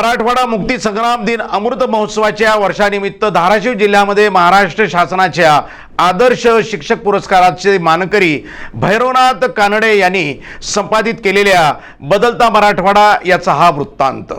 मराठवाडा मुक्ती संग्राम दिन अमृत महोत्सवाच्या वर्षानिमित्त धाराशिव जिल्ह्यामध्ये महाराष्ट्र शासनाच्या आदर्श शिक्षक पुरस्काराचे मानकरी भैरवनाथ कानडे यांनी संपादित केलेल्या बदलता मराठवाडा याचा हा वृत्तांत.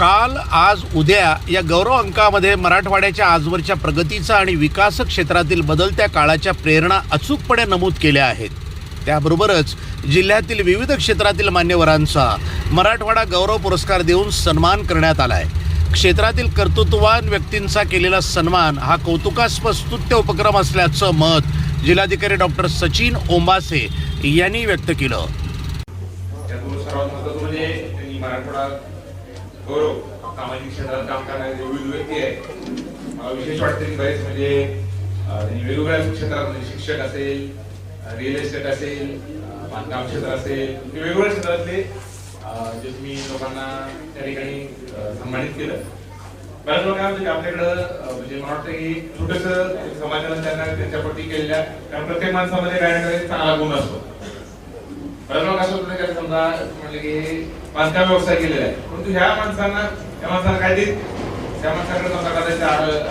काल आज उद्या या गौरव अंकामध्ये मराठवाड्याच्या आजवरच्या प्रगतीचा आणि विकास क्षेत्रातील बदलत्या काळाच्या प्रेरणा अचूकपणे नमूद केल्या आहेत. त्याबरोबरच जिल्ह्यातील विविध क्षेत्रातील मान्यवरांचा मराठवाडा गौरव पुरस्कार देऊन सन्मान करण्यात आला आहे क्षेत्रातील कर्तृत्ववान व्यक्तींचा केलेला सन्मान हा कौतुकास्पद स्तुत्य उपक्रम असल्याचं मत जिल्हाधिकारी डॉक्टर सचिन ओंबासे यांनी व्यक्त केलं. म्हणजे सामाजिक क्षेत्रात काम करणारे विविध व्यक्ती आहेत मला विशेष वाटते की बरेच म्हणजे वेगवेगळ्या क्षेत्रात म्हणजे शिक्षक असेल रिअल इस्टेट असेल बांधकाम क्षेत्र असेल वेगवेगळ्या क्षेत्रातले जे तुम्ही लोकांना त्या ठिकाणी सन्मानित केलं. बऱ्याच लोक म्हणजे आपल्याकडं म्हणजे मला वाटतं की छोटस समाजाला त्यांना त्यांच्याप्रती केलेल्या कारण प्रत्येक माणसामध्ये काही ना काही चांगला गुण असतो. बऱ्याच लोक असं होतं की समजा म्हणलं की बांधकाम व्यवसाय केलेला आहे परंतु ह्या माणसांना त्या माणसाला काय त्या माणसाकडे समजा कदाचित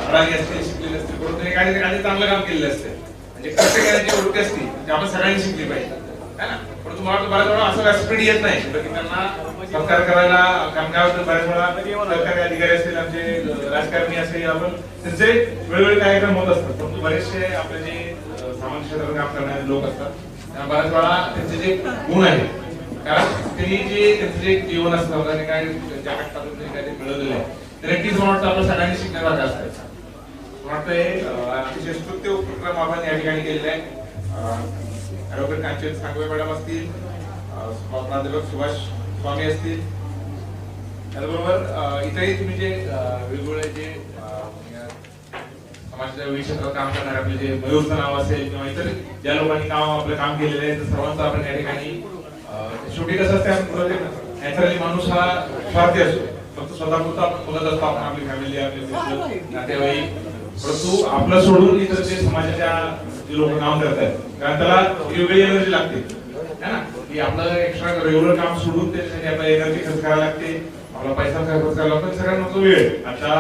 अडाणी असते शिकलेले असते परंतु काही काय चांगलं काम केलेलं असते म्हणजे प्रत्येकाची जी वृत्ती असते ती आपण सगळ्यांनी शिकली पाहिजे. है ना? पण तुम्हाला वाटतं बऱ्याच वेळा असं व्यासपीठ येत नाही. की त्यांना सहकार करायला कारण काय होतं बऱ्याच वेळा सरकारी अधिकारी असतील आमचे राजकारणी असेल आपण त्यांचे वेळोवेळी कार्यक्रम होत असतात. परंतु बरेचसे आपले जे सामान्य सामाजिक क्षेत्रात काम करणारे लोक असतात त्यांना बऱ्याच वेळा त्यांचे जे गुण आहेत कारण त्यांनी जे त्यांचं जे जीवन असतं आणि काय ज्या कष्टातून काय ते मिळवलेलं आहे तर नक्कीच मला वाटतं आपण सगळ्यांनी शिकण्यासारखं असतं. मला वाटतं हे अं, अतिशय स्तुत्य उपक्रम आपण या ठिकाणी केलेला आहे. ऍडव्होकेट कांचन सांगवे मॅडम असतील प्राध्यापक सुभाष स्वामी असतील. त्याचबरोबर इथेही तुम्ही जे वेगवेगळे जे समाजाच्या विविध क्षेत्रात काम करणारे आपले जे मयूरचं नाव असेल किंवा इतर ज्या लोकांनी काम आपलं काम केलेलं आहे तर सर्वांचं आपण या ठिकाणी शेवटी कसं असतं नॅचरली माणूस हा स्वार्थी असतो. फक्त स्वतःपुरता आपण बोलत असतो आपण आपली फॅमिली आपले मित्र नातेवाईक परंतु आपलं सोडून इतरचे समाजाच्या जे लोक काम करतात कारण त्याला वेगळी एनर्जी लागते. है ना? की आपलं एक्स्ट्रा रेग्युलर काम सोडून त्याच्यासाठी आपल्याला एनर्जी खर्च करायला लागते आपला पैसा खर्च करायला लागतो सगळ्यांना तो वेळ. आता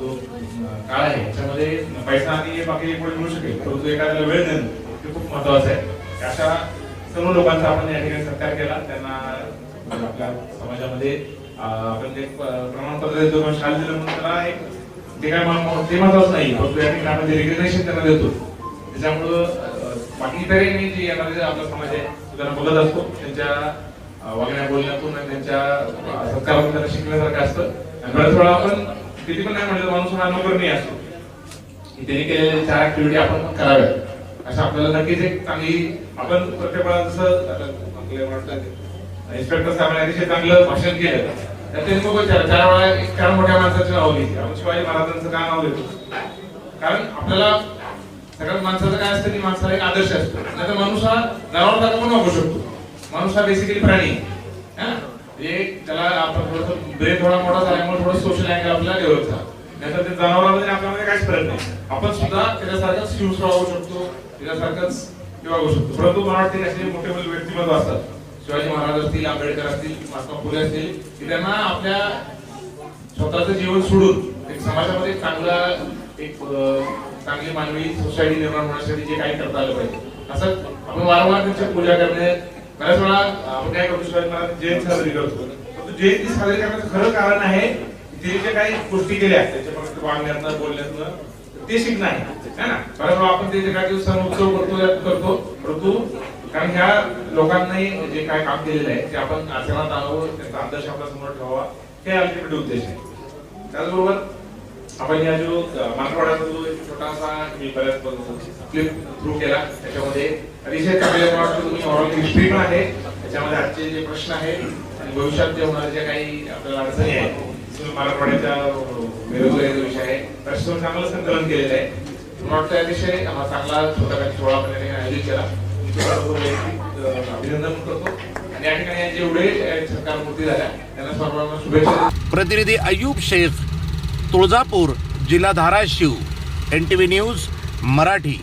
तो काळ आहे याच्यामध्ये पैसा आणि बाकी पुढे मिळू शकेल परंतु एखाद्याला वेळ देणं हे खूप महत्वाचं आहे. अशा सर्व लोकांचा आपण या ठिकाणी सत्कार केला. त्यांना आपल्या समाजामध्ये आपण जे प्रमाणपत्र देतो शाल दिलं म्हणून त्याला एक ते काय ते महत्वाचं नाही. परंतु या ठिकाणी आपण रेग्युलेशन त्यांना देतो. त्याच्यामुळं बाकी इतरही जे येणारे आपला समाज आहे त्यांना बघत असतो त्यांच्या वागण्या बोलण्यातून त्यांच्या सत्कारातून त्यांना शिकण्यासारखं असतं. आणि बऱ्याच वेळा आपण किती पण नाही म्हणलं माणूस हा नोकर नाही असतो त्यांनी केलेले चार ऍक्टिव्हिटी आपण कराव्यात. असं आपल्याला नक्कीच एक चांगली आपण प्रत्येक वेळा जसं आता वाटतं इन्स्पेक्टर साहेबांनी अतिशय चांगलं भाषण केलं. त्यांनी खूप चार चार वेळा एक चार मोठ्या माणसाची नाव लिहिली आपण शिवाजी महाराजांचं का नाव लिहितो? कारण आपल्याला सगळ्यात माणसाचं काय असतं की माणसाला एक आदर्श असतो. नाही तर माणूस हा जनावर पण वागू शकतो. माणूस हा बेसिकली प्राणी आहे. हा? म्हणजे त्याला आपण थोडंसं ब्रेन थोडा मोठा झाल्यामुळे थोडं सोशल अँगल आपल्याला डेव्हलप झाला. नाहीतर ते जनावरांमध्ये आपल्यामध्ये काहीच फरक नाही. आपण सुद्धा त्याच्यासारखंच हिंस्र वागू शकतो त्याच्यासारखंच वागू शकतो. परंतु मला वाटते असे मोठे मोठे व्यक्तिमत्व असतात. शिवाजी महाराज असतील आंबेडकर असतील महात्मा फुले असतील की त्यांना आपल्या स्वतःचं जीवन सोडून एक समाजामध्ये चांगला एक चांगली मानवी सोसायटी निर्माण होण्यासाठी जे काही करता आलं पाहिजे. असं आपण वारंवार त्यांची पूजा करणे बऱ्याच वेळा आपण काय करतो शिवाजी महाराज जयंती साजरी करतो. परंतु जयंती साजरी करण्याचं खरं कारण आहे की ते जे काही गोष्टी केल्या त्याच्यापर्यंत वागण्यातनं बोलण्यातनं ते शिकणं आहे. ना? बऱ्याच वेळा आपण ते जे काही सण उत्सव करतो करतो परंतु कारण ह्या लोकांनी जे काय काम केलेलं आहे ते आपण आचरणात आणावं त्यांचा आदर्श आपल्यासमोर ठेवावा हे अल्टिमेट उद्देश आहे. त्याचबरोबर आपण या जो अं, मराठवाड्याचा जो एक छोटासा मी बऱ्याच क्लिप थ्रू केला त्याच्यामध्ये अतिशय चांगले वाटतं तुम्ही ऑरल हिस्ट्री पण आहे. त्याच्यामध्ये आजचे जे प्रश्न आहे आणि भविष्यात जे होणारे जे काही आपल्याला अडचणी आहेत मराठवाड्याच्या अं, विषय आहे. त्याच्यावर चांगलं संकलन केलेलं आहे. मला वाटतं अतिशय हा चांगला छोटा काही सोहळा आपण आयोजित केला. मी तुम्हाला अभिनंदन करतो. आणि या ठिकाणी जेवढे सरकार मूर्ती झाल्या त्यांना सर्वांना शुभेच्छा प्रतिनिधी अयूब शेख तुळजापूर जिल्हा Dharashiv N T V news Marathi.